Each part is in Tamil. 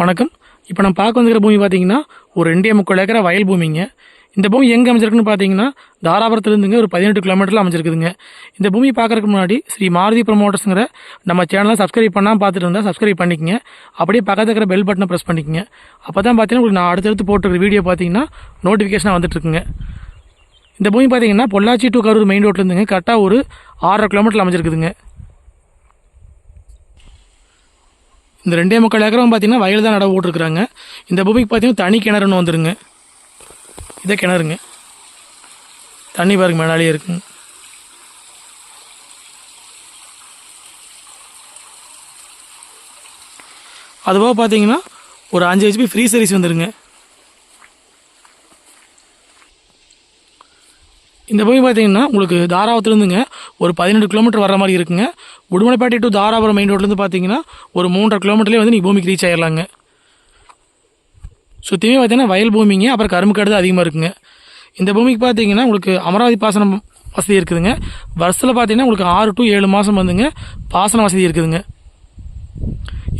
வணக்கம். இப்போ நம்ம பார்க்க வந்துக்கிற பூமி பார்த்தீங்கன்னா ஒரு ரெண்டே முக்கால் ஏக்கரா வயல் பூமிங்க. இந்த பூமி எங்கே அமைஞ்சிருக்குன்னு பார்த்தீங்கன்னா தாராபுரத்துலேருந்துங்க ஒரு பதினெட்டு கிலோமீட்டரில் அமைஞ்சிருக்குதுங்க. இந்த பூமி பார்க்குறதுக்கு முன்னாடி ஸ்ரீ மாருதி ப்ரமோட்டர்ஸுங்கிற நம்ம சேனலை சப்ஸ்கிரைப் பண்ணாமல் பார்த்துட்டு இருந்தால் சப்ஸ்கிரைப் பண்ணிக்கங்க. அப்படியே பக்கத்தில் இருக்கிற பெல் பட்டனை ப்ரெஸ் பண்ணிக்கங்க. அப்போ தான் பார்த்தீங்கன்னா உங்களுக்கு நான் அடுத்தடுத்து போட்டிருக்கிற வீடியோ பார்த்தீங்கன்னா நோட்டிஃபிகேஷனாக வந்துட்டுருக்குங்க. இந்த பூமி பார்த்தீங்கன்னா பொள்ளாச்சி டு கரூர் மெயின் ரோட்லேருந்துங்க கரெக்டாக ஒரு ஆறரை கிலோமீட்டர் அமைஞ்சிருக்குதுங்க. இந்த ரெண்டே முக்கால் ஏக்கரம் பார்த்தீங்கன்னா வயல் தான் நடவு போட்டிருக்கிறாங்க. இந்த பூமிக்கு பார்த்தீங்கன்னா தனி கிணறுன்னு வந்துருங்க. இதே கிணறுங்க. தண்ணி பாருங்க மேலாலேயே இருக்குங்க. அதுபோக பார்த்தீங்கன்னா ஒரு அஞ்சு ஹெச்பி ஃப்ரீ சர்வீஸ் வந்துருங்க. இந்த பூமி பார்த்தீங்கன்னா உங்களுக்கு தாராவத்துலேருந்துங்க ஒரு பதினெட்டு கிலோமீட்டர் வர மாதிரி இருக்குங்க. உடுமலைப்பேட்டை டு தாராபுரம் மெயின் ரோட்லேருந்து பார்த்தீங்கன்னா ஒரு மூன்றரை கிலோமீட்டர்லேயே வந்து நீங்கள் பூமிக்கு ரீச் ஆகிடலாங்க சுற்றியுமே பார்த்தீங்கன்னா வயல் பூமிங்க அப்புறம் கரும்பு காடு தான் அதிகமாக இருக்குங்க. இந்த பூமிக்கு பார்த்தீங்கன்னா உங்களுக்கு அமராவதி பாசனம் வசதி இருக்குதுங்க. வருஷத்தில் பார்த்தீங்கன்னா உங்களுக்கு ஆறு டு ஏழு மாதம் வந்துங்க பாசன வசதி இருக்குதுங்க.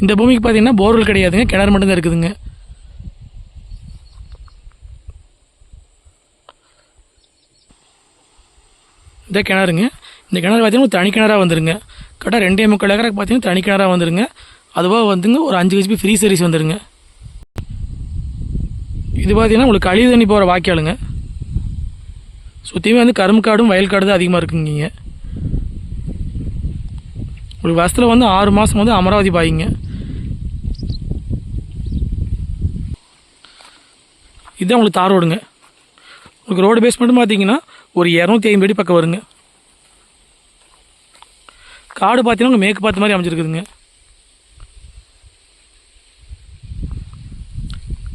இந்த பூமிக்கு பார்த்தீங்கன்னா போர்வெல் கிடையாதுங்க கிணறு மட்டும்தான் இருக்குதுங்க. இந்த கிணறுங்க இந்த கிணறு பார்த்தீங்கன்னா ஒரு தனி கிணறாக வந்துருங்க. கரெக்டாக ரெண்டே முக்கால் ஏக்கருக்கு பார்த்தீங்கன்னா தனி கிணறாக வந்துடுங்க அதுவாக வந்துங்க ஒரு அஞ்சு ஹெச்பி ஃப்ரீ சர்வீஸ் வந்துடுங்க இது பார்த்தீங்கன்னா உங்களுக்கு கழிவு தண்ணி போகிற வாய்க்காலுங்க. சுற்றியுமே வந்து கரும்பு காடும் வயல் காடு தான் அதிகமாக இருக்குங்க உங்களுக்கு வருஷத்தில் வந்து ஆறு மாதம் வந்து அமராவதி பாய்ங்க. இதுதான் உங்களுக்கு தார் ரோடுங்க. உங்களுக்கு ரோடு பேஸ் மட்டும் பார்த்தீங்கன்னா ஒரு இரநூத்தி ஐம்பது அடி பக்கம் வருங்க. காடு பார்த்தீங்கன்னா உங்களுக்கு மேற்கு பார்த்த மாதிரி அமைஞ்சிருக்குதுங்க.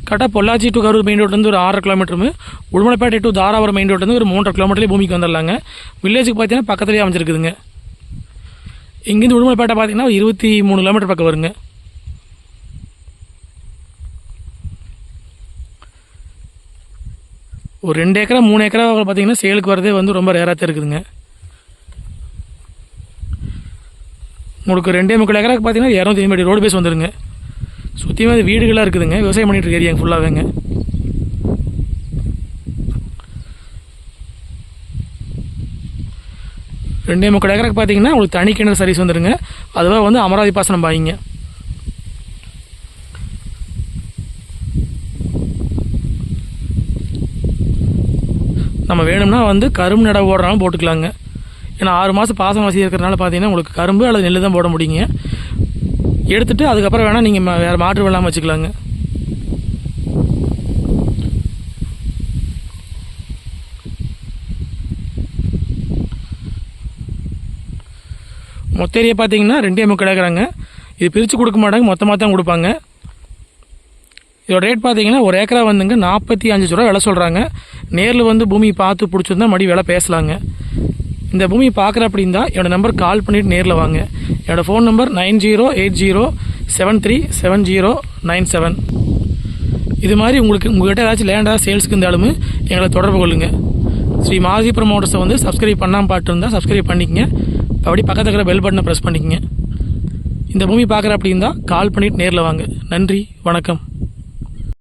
கரெக்டாக பொள்ளாச்சி டு கரூர் மெயின் ரோட்லேருந்து ஒரு ஆறரை கிலோமீட்டரும் உடுமலைப்பேட்டை டு தாராபுரம் மெயின் ரோட்லேருந்து ஒரு மூன்றரை கிலோமீட்டர்லேயே பூமிக்கு வந்துடலாங்க. வில்லேஜுக்கு பார்த்தீங்கன்னா பக்கத்துலேயே அமைஞ்சிருக்குதுங்க. இங்கேருந்து உடுமலைப்பேட்டை பார்த்தீங்கன்னா இருபத்தி மூணு கிலோமீட்டர் பக்கம் வருங்க. ஒரு ரெண்டு ஏக்கரா மூணு ஏக்கரா பார்த்தீங்கன்னா சேலுக்கு வரதே வந்து ரொம்ப ரேராக இருக்குதுங்க. உங்களுக்கு ரெண்டே முக்கால் ஏக்கராக்கு பார்த்தீங்கன்னா இரநூத்தி ஐம்பது ரோடு பேஸ் வந்துருங்க. சுற்றியுமே அது வீடுகளாக இருக்குதுங்க. விவசாயம் பண்ணிகிட்டு இருக்க ஏரியாங்க ஃபுல்லாகவேங்க ரெண்டே முக்கால் ஏக்கராக்கு பார்த்தீங்கன்னா உங்களுக்கு தனி கிணறு சர்வீஸ் வந்துருங்க. அதுவாக வந்து அமராவதி பாசனம் பாய்ங்க. நம்ம வேணும்னா வந்து கரும்பு நடவு போடுறாலும் போட்டுக்கலாங்க. ஏன்னா ஆறு மாதம் பாசன வசதி இருக்கிறனால பார்த்தீங்கன்னா உங்களுக்கு கரும்பு அல்லது நெல் தான் போட முடியுங்க. எடுத்துகிட்டு அதுக்கப்புறம் வேணால் நீங்கள் வேறு மாற்று வெள்ளாமல் வச்சுக்கலாங்க. மொத்த ஏரியா பார்த்தீங்கன்னா ரெண்டே முக்கால் ஏக்கராங்க. இது பிரித்து கொடுக்க மாட்டாங்க மொத்தமாக தான் கொடுப்பாங்க. இதோட ரேட் பார்த்தீங்கன்னா ஒரு ஏக்கரா வந்துங்க நாற்பத்தி அஞ்சு ரூபா விலை சொல்கிறாங்க நேரில் வந்து பூமி பார்த்து பிடிச்சிருந்தா மறுபடியும் விலை பேசலாங்க. இந்த பூமி பார்க்குற அப்படின்னா என்னோடய நம்பர் கால் பண்ணிவிட்டு நேரில் வாங்க. என்னோடய phone number nine zero eight zero seven three seven zero nine seven. இது மாதிரி உங்களுக்கு உங்கள்கிட்ட ஏதாச்சும் லேண்டாக சேல்ஸுக்கு இருந்தாலும் எங்களை தொடர்பு கொள்ளுங்கள் ஸ்ரீ மாருதி ப்ரமோட்டர்ஸை வந்து சப்ஸ்கிரைப் பண்ணாமல் பார்த்துருந்தா சப்ஸ்கிரைப் பண்ணிக்கங்க. அப்படி பக்கத்தில் இருக்கிற பெல் பட்டனை ப்ரெஸ் பண்ணிக்கங்க. இந்த பூமி பார்க்குற அப்படின்னா கால் பண்ணிவிட்டு நேரில் வாங்க. நன்றி வணக்கம்.